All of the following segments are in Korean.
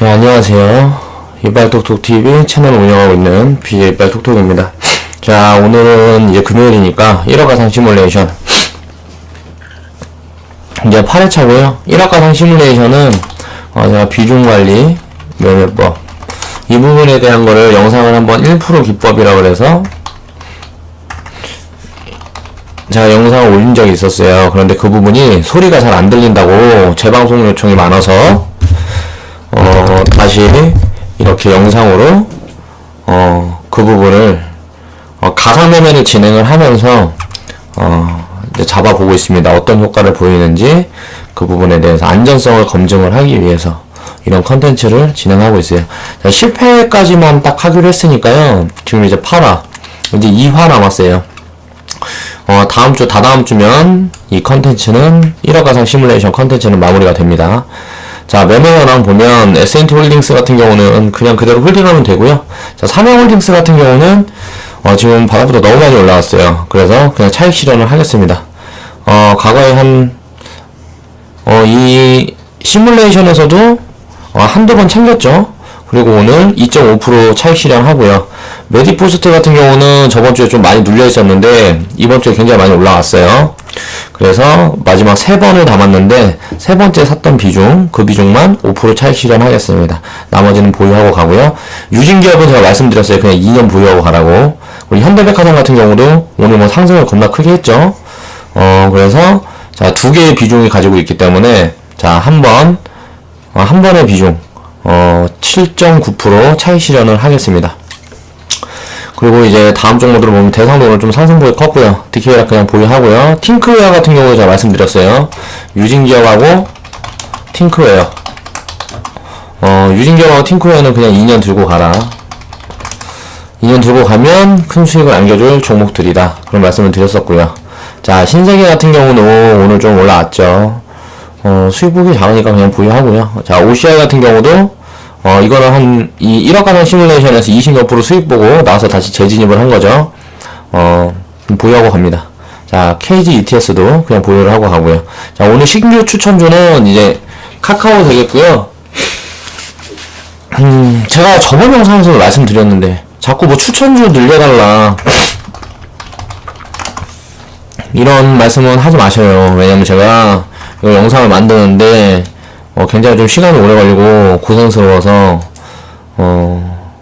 네, 안녕하세요. 이빨톡톡TV 채널 운영하고 있는 BJ 이빨톡톡입니다. 자, 오늘은 이제 금요일이니까 1억 가상 시뮬레이션. 이제 8회차고요 1억 가상 시뮬레이션은, 어, 제가 비중 관리, 면역법. 이 부분에 대한 거를 영상을 한번 1% 기법이라고 그래서, 제가 영상을 올린 적이 있었어요. 그런데 그 부분이 소리가 잘 안 들린다고 재방송 요청이 많아서, 어, 다시 이렇게 영상으로 어, 그 부분을 어, 가상매매를 진행을 하면서 어, 잡아보고 있습니다. 어떤 효과를 보이는지 그 부분에 대해서 안전성을 검증을 하기 위해서 이런 컨텐츠를 진행하고 있어요. 자, 10회까지만 딱 하기로 했으니까요. 지금 이제 8화, 이제 2화 남았어요. 어, 다음 주, 다다음 주면 이 컨텐츠는 1억 가상 시뮬레이션 컨텐츠는 마무리가 됩니다. 자, 매매현황 보면 S&T 홀딩스 같은 경우는 그냥 그대로 홀딩하면 되고요. 자, 삼양 홀딩스 같은 경우는 어, 지금 바닥보다 너무 많이 올라왔어요. 그래서 그냥 차익 실현을 하겠습니다. 어, 과거에 한, 어, 이 시뮬레이션에서도 어, 한두 번 챙겼죠. 그리고 오늘 2.5% 차익 실현하고요. 메디포스트 같은 경우는 저번 주에 좀 많이 눌려 있었는데 이번 주에 굉장히 많이 올라왔어요. 그래서 마지막 세 번을 담았는데 세 번째 샀던 비중 그 비중만 5% 차익 실현하겠습니다. 나머지는 보유하고 가고요. 유진 기업은 제가 말씀드렸어요. 그냥 2년 보유하고 가라고. 우리 현대백화점 같은 경우도 오늘 뭐 상승을 겁나 크게 했죠. 어 그래서 자 두 개의 비중이 가지고 있기 때문에 자 한번 어, 한 번의 비중 어 7.9% 차익 실현을 하겠습니다. 그리고 이제 다음 종목들을 보면 대상도는 좀 상승폭이 컸고요. DK라 그냥 보유하고요. 팅크웨어 같은 경우 제가 말씀드렸어요. 유진기업하고 팅크웨어. 어, 유진기업하고 팅크웨어는 그냥 2년 들고 가라. 2년 들고 가면 큰 수익을 안겨줄 종목들이다. 그런 말씀을 드렸었고요. 자, 신세계 같은 경우는 오늘 좀 올라왔죠. 어, 수익폭이 작으니까 그냥 보유하고요. 자, OCI 같은 경우도 어, 이거는 한, 이 1억 가상 시뮬레이션에서 20몇 프로 수익 보고 나와서 다시 재진입을 한 거죠. 어, 보유하고 갑니다. 자, KG ETS도 그냥 보유를 하고 가고요. 자, 오늘 신규 추천주는 이제 카카오 되겠고요. 음, 제가 저번 영상에서 말씀드렸는데, 자꾸 뭐 추천주 늘려달라. 이런 말씀은 하지 마셔요. 왜냐면 제가 이 영상을 만드는데, 어, 굉장히 좀 시간이 오래 걸리고 고생스러워서 어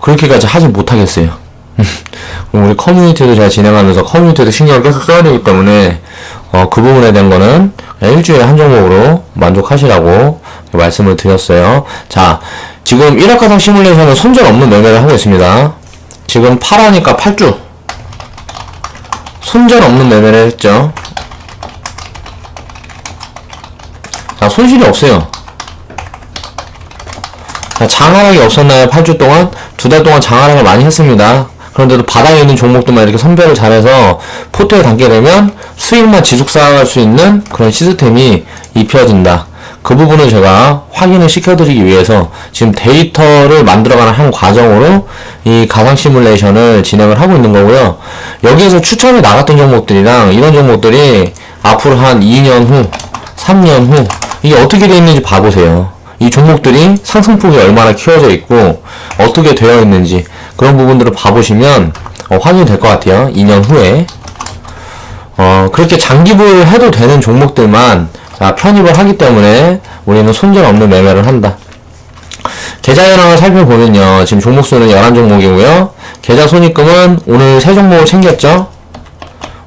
그렇게까지 하지 못하겠어요. 우리 커뮤니티도 제가 진행하면서 커뮤니티도 신경을 계속 써야 되기 때문에 어, 그 부분에 대한 거는 일주일에 한 종목으로 만족하시라고 말씀을 드렸어요. 자, 지금 1억 가상 시뮬레이션은 손절 없는 매매를 하고 있습니다. 지금 8하니까 8주. 손절 없는 매매를 했죠. 자, 손실이 없어요. 자, 장하락이 없었나요? 8주 동안? 두 달 동안 장하락을 많이 했습니다. 그런데도 바닥에 있는 종목들만 이렇게 선별을 잘해서 포트에 담게 되면 수익만 지속 쌓아갈 수 있는 그런 시스템이 입혀진다. 그 부분을 제가 확인을 시켜드리기 위해서 지금 데이터를 만들어가는 한 과정으로 이 가상 시뮬레이션을 진행을 하고 있는 거고요. 여기에서 추천이 나갔던 종목들이랑 이런 종목들이 앞으로 한 2년 후, 3년 후 이게 어떻게 되어 있는지 봐보세요. 이 종목들이 상승폭이 얼마나 키워져 있고 어떻게 되어 있는지 그런 부분들을 봐보시면 어, 확인이 될 것 같아요. 2년 후에 어, 그렇게 장기보유를 해도 되는 종목들만 자, 편입을 하기 때문에 우리는 손절 없는 매매를 한다. 계좌 현황을 살펴보면요. 지금 종목 수는 11종목이고요. 계좌 손익금은 오늘 3종목을 챙겼죠.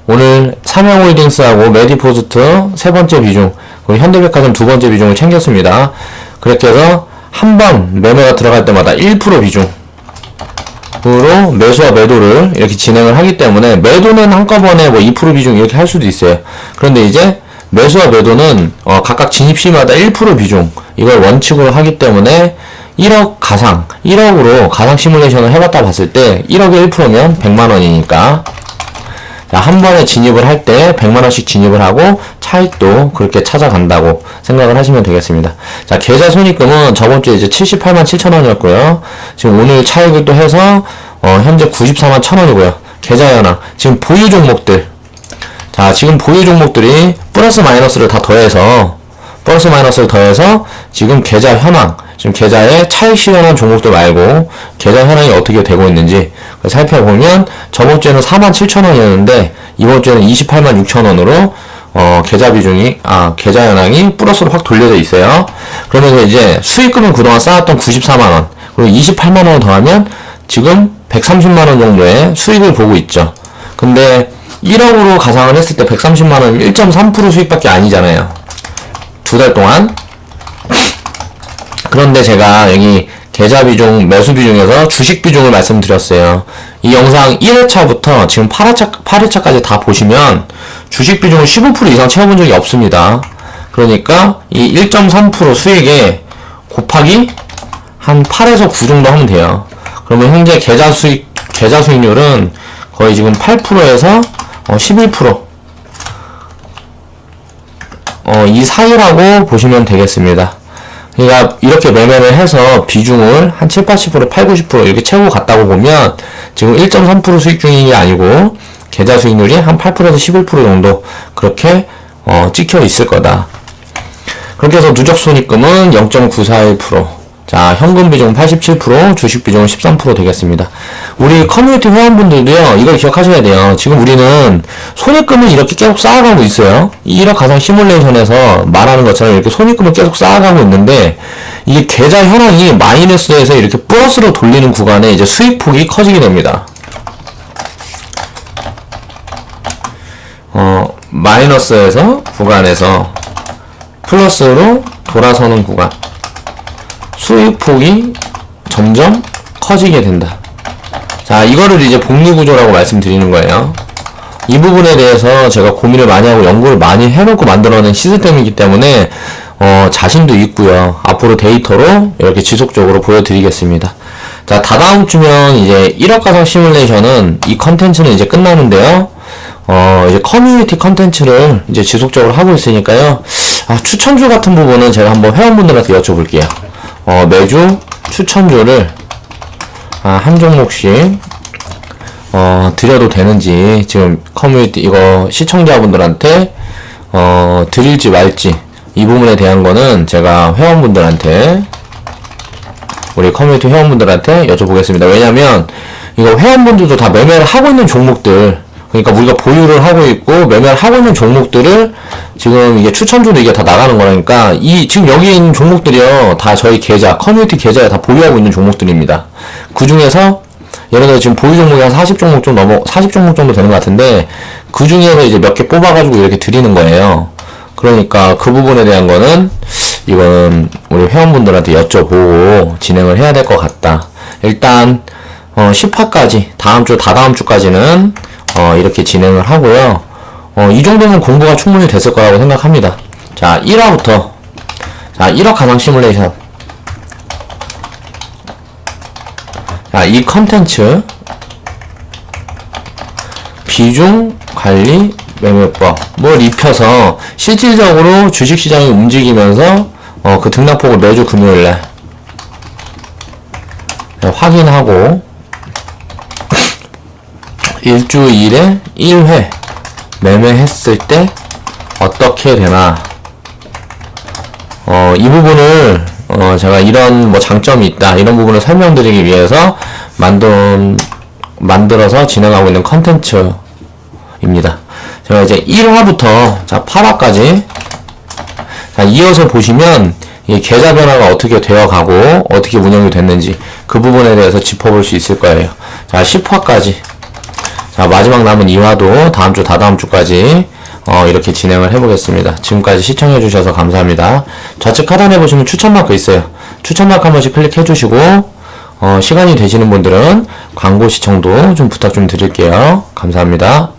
오늘 삼양홀딩스하고 메디포스트 세 번째 비중, 현대백화점 두 번째 비중을 챙겼습니다. 그렇게 해서 한 번 매매가 들어갈 때마다 1% 비중. 으로 매수와 매도를 이렇게 진행을 하기 때문에 매도는 한꺼번에 뭐 2% 비중 이렇게 할 수도 있어요. 그런데 이제 매수와 매도는 어 각각 진입 시마다 1% 비중 이걸 원칙으로 하기 때문에 1억 가상 1억으로 가상 시뮬레이션을 해봤다 봤을 때 1억에 1%면 100만 원이니까 자, 한 번에 진입을 할 때 100만 원씩 진입을 하고 차익도 그렇게 찾아간다고 생각을 하시면 되겠습니다. 자, 계좌 손익금은 저번 주에 이제 78만 7천 원이었고요. 지금 오늘 차익을 또 해서, 어, 현재 94만 1천 원이고요. 계좌 현황. 지금 보유 종목들. 자, 지금 보유 종목들이 플러스 마이너스를 다 더해서 플러스 마이너스를 더해서 지금 계좌 현황, 지금 계좌에 차익 실현한 종목들 말고 계좌 현황이 어떻게 되고 있는지 살펴보면 저번 주에는 47,000원이었는데 이번 주에는 28만 6천 원으로 어, 계좌 비중이, 아, 계좌 현황이 플러스로 확 돌려져 있어요. 그러면서 이제 수익금은 그동안 쌓았던 94만원, 그리고 28만원 더하면 지금 130만원 정도의 수익을 보고 있죠. 근데 1억으로 가상을 했을 때 130만원 1.3% 수익밖에 아니잖아요. 두 달 동안. 그런데 제가 여기 계좌 비중, 매수 비중에서 주식 비중을 말씀드렸어요. 이 영상 1회차부터 지금 8회차, 8회차까지 다 보시면 주식 비중을 15% 이상 채워본 적이 없습니다. 그러니까 이 1.3% 수익에 곱하기 한 8에서 9 정도 하면 돼요. 그러면 현재 계좌 수익, 계좌 수익률은 거의 지금 8%에서 어, 11%. 어, 이 사이라고 보시면 되겠습니다. 그러니까 이렇게 매매를 해서 비중을 한 7, 80%, 8, 90% 이렇게 채우고 갔다고 보면 지금 1.3% 수익 중인 게 아니고 계좌 수익률이 한 8%에서 11% 정도 그렇게 어, 찍혀 있을 거다. 그렇게 해서 누적 손익금은 0.941%. 자, 현금 비중 87%, 주식 비중은 13% 되겠습니다. 우리 커뮤니티 회원분들도요, 이걸 기억하셔야 돼요. 지금 우리는 손익금을 이렇게 계속 쌓아가고 있어요. 1억 가상 시뮬레이션에서 말하는 것처럼 이렇게 손익금을 계속 쌓아가고 있는데, 이게 계좌 현황이 마이너스에서 이렇게 플러스로 돌리는 구간에 이제 수익폭이 커지게 됩니다. 어, 마이너스에서 구간에서 플러스로 돌아서는 구간. 수익폭이 점점 커지게 된다. 자, 이거를 이제 복리구조라고 말씀드리는 거예요. 이 부분에 대해서 제가 고민을 많이 하고 연구를 많이 해놓고 만들어낸 시스템이기 때문에 어, 자신도 있고요. 앞으로 데이터로 이렇게 지속적으로 보여드리겠습니다. 자, 다다음 주면 이제 1억 가상 시뮬레이션은 이 컨텐츠는 이제 끝나는데요. 어, 이제 커뮤니티 컨텐츠를 이제 지속적으로 하고 있으니까요. 아, 추천주 같은 부분은 제가 한번 회원분들한테 여쭤볼게요. 어, 매주 추천주를 아, 한 종목씩 어, 드려도 되는지 지금 커뮤니티 이거 시청자분들한테 어, 드릴지 말지 이 부분에 대한 거는 제가 회원분들한테 우리 커뮤니티 회원분들한테 여쭤보겠습니다. 왜냐면 이거 회원분들도 다 매매를 하고 있는 종목들 그러니까 우리가 보유를 하고 있고 매매를 하고 있는 종목들을 지금 이게 추천주로 이게 다 나가는 거니까 이 지금 여기 있는 종목들이요 다 저희 계좌 커뮤니티 계좌에 다 보유하고 있는 종목들입니다. 그 중에서 예를 들어 지금 보유 종목이 한 40종목 좀 넘어 40종목 정도 되는 것 같은데 그 중에서 이제 몇 개 뽑아가지고 이렇게 드리는 거예요. 그러니까 그 부분에 대한 거는 이거는 우리 회원분들한테 여쭤보고 진행을 해야 될 것 같다. 일단 어 10화까지 다음 주 다다음 주까지는 어 이렇게 진행을 하고요. 어, 이 정도면 공부가 충분히 됐을 거라고 생각합니다. 자, 1화부터. 자, 1화 가상 시뮬레이션. 자, 이 컨텐츠. 비중 관리 매매법을 입혀서 실질적으로 주식시장이 움직이면서 어, 그 등락폭을 매주 금요일날. 확인하고. 일주일에 1회 매매했을 때 어떻게 되나. 어, 이 부분을 어, 제가 이런 뭐 장점이 있다 이런 부분을 설명드리기 위해서 만든 만들어서 진행하고 있는 컨텐츠입니다. 제가 이제 1화부터 자 8화까지 자 이어서 보시면 이 계좌 변화가 어떻게 되어가고 어떻게 운영이 됐는지 그 부분에 대해서 짚어볼 수 있을 거예요. 자 10화까지 자, 마지막 남은 2화도 다음 주, 다다음 주까지, 어, 이렇게 진행을 해보겠습니다. 지금까지 시청해주셔서 감사합니다. 좌측 하단에 보시면 추천 마크 있어요. 추천 마크 한 번씩 클릭해주시고, 어, 시간이 되시는 분들은 광고 시청도 좀 부탁 좀 드릴게요. 감사합니다.